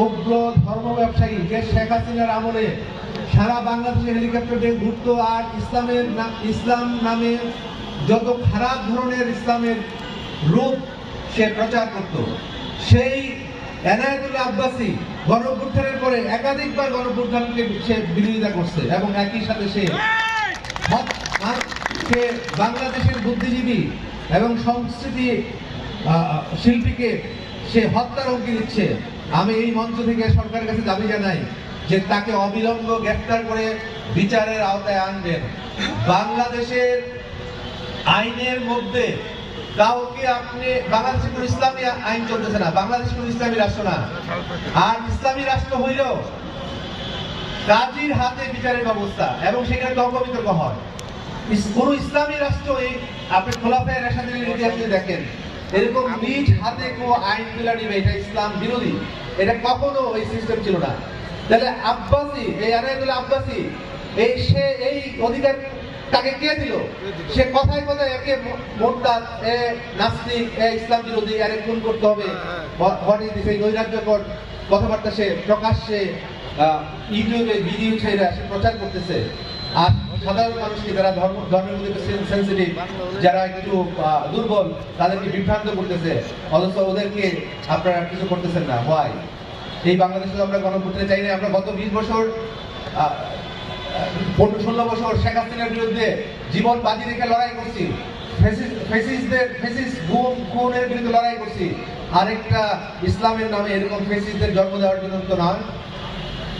উগ্র ধর্ম ব্যবসায়ী যে শেখ হাসিনার আমলে সারা বাংলাদেশে হেলিকপ্টার ঘুরত আর ইসলামের ইসলাম নামে যত খারাপ ধরনের ইসলামের রূপ সে প্রচার করত। সেই এনায়েতুল্লাহ আব্বাসী গণভ্যুত্থানের পরে একাধিকবার গণভ্যুত্থানকে সে বিরোধিতা করছে এবং একই সাথে সে সে বাংলাদেশের বুদ্ধিজীবী এবং সংস্কৃতি শিল্পীকে সে হত্যার হুমকি দিচ্ছে। আমি এই মঞ্চ থেকে সরকারের কাছে দাবি জানাই যে তাকে অবিলম্ব গ্রেফতার করে বিচারের আওতায় আনবেন। বাংলাদেশের আইনের মধ্যে কাউকে আপনি বাংলাদেশে কোনো ইসলামী আইন চলতেছে না, বাংলাদেশ কোনো ইসলামী রাষ্ট্র না। আর ইসলামী রাষ্ট্র হইলেও কাজীর হাতে বিচারের ব্যবস্থা এবং সেখানে তর্ক বিতর্ক হয়। কোন ইসলামী রাষ্ট্র এই আপনি খোলাফায় রেশাদের ইতিহাস দেখেন এরকম নিজ হাতে কোনো আইন তুলে নিবে এটা ইসলাম বিরোধী এটা কখনো এই সিস্টেম ছিল না। তাহলে আব্বাসি এই আনায়তুল্লাহ আব্বাসি এই সে এই অধিকার তাকে কে দিল? সে কথায় কথায় একে মোরতাদ এ নাস্তিক এ ইসলাম বিরোধী আরে খুন করতে হবে। হোয়াট ইজ দিস এই নৈরাজ্যকর কথাবার্তা সে প্রকাশ্যে ইউটিউবে ভিডিও ছেড়ে সে প্রচার করতেছে। আর সাধারণ মানুষকে যারা ধর্ম, ধর্মের মধ্যে সেন্সিটিভ যারা একটু দুর্বল, তাদেরকে বিভ্রান্ত করতেছে। অথচ ওদেরকে আপনারা কিছু করতেছেন না। হোয়াই এই বাংলাদেশে আমরা গণভোটে চাই না। আমরা গত বিশ বছর পনেরো ষোলো বছর শেখ হাসিনার বিরুদ্ধে জীবন বাজি রেখে লড়াই করছি। ফেসিস- ফেসিসদের ফেসিস গুম, খুনের বিরুদ্ধে লড়াই করছি। আরেকটা ইসলামের নামে এরকম ফেসিসদের জন্ম দেওয়ার জন্য তো নয়।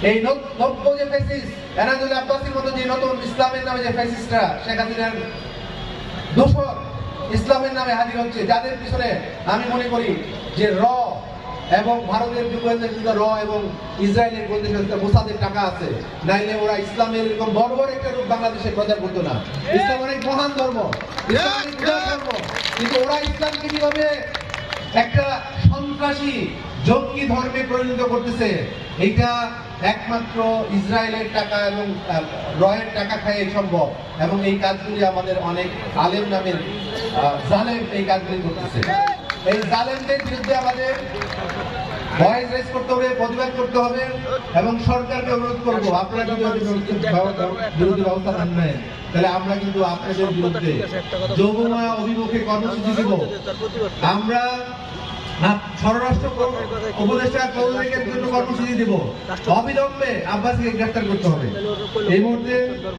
এই নব্য যে ফেসিস, এনাজুল আব্বাসির মতো যে নতুন ইসলামের নামে যে ফেসিসটা, শেখ হাসিনার দোষর ইসলামের নামে হাজির হচ্ছে, যাদের পিছনে আমি মনে করি যে র এবং ভারতের কিন্তু র এবং ইসরায়েলের গোয়েন্দা সংস্থা মোসাদের টাকা আছে, নাইলে ওরা ইসলামের এরকম বড় বড় একটা রূপ বাংলাদেশে প্রচার করতো না। ইসলাম অনেক মহান ধর্ম, কিন্তু ওরা ইসলামকে কীভাবে একটা সন্ত্রাসী জঙ্গি ধর্মে পরিণত করতেছে। এটা একমাত্র ইসরায়েলের টাকা এবং রয়ের টাকা খায় সম্ভব। এবং এই কাজগুলি আমাদের অনেক আলেম নামের জালেম এই কাজগুলি করতেছে। এই জালেমদের বিরুদ্ধে আমাদের ভয়েস রেজ করতে হবে, প্রতিবাদ করতে হবে এবং সরকারকে অনুরোধ করব, আপনারা যদি বিরোধী ব্যবস্থা না নেন, তাহলে আমরা কিন্তু আপনাদের বিরুদ্ধে যৌবমা অভিমুখে কর্মসূচি দিব। আমরা উপদেষ্টা কর্মসূচি দিব। অবিলম্বে আব্বাসকে গ্রেফতার করতে হবে। এই মুহূর্তে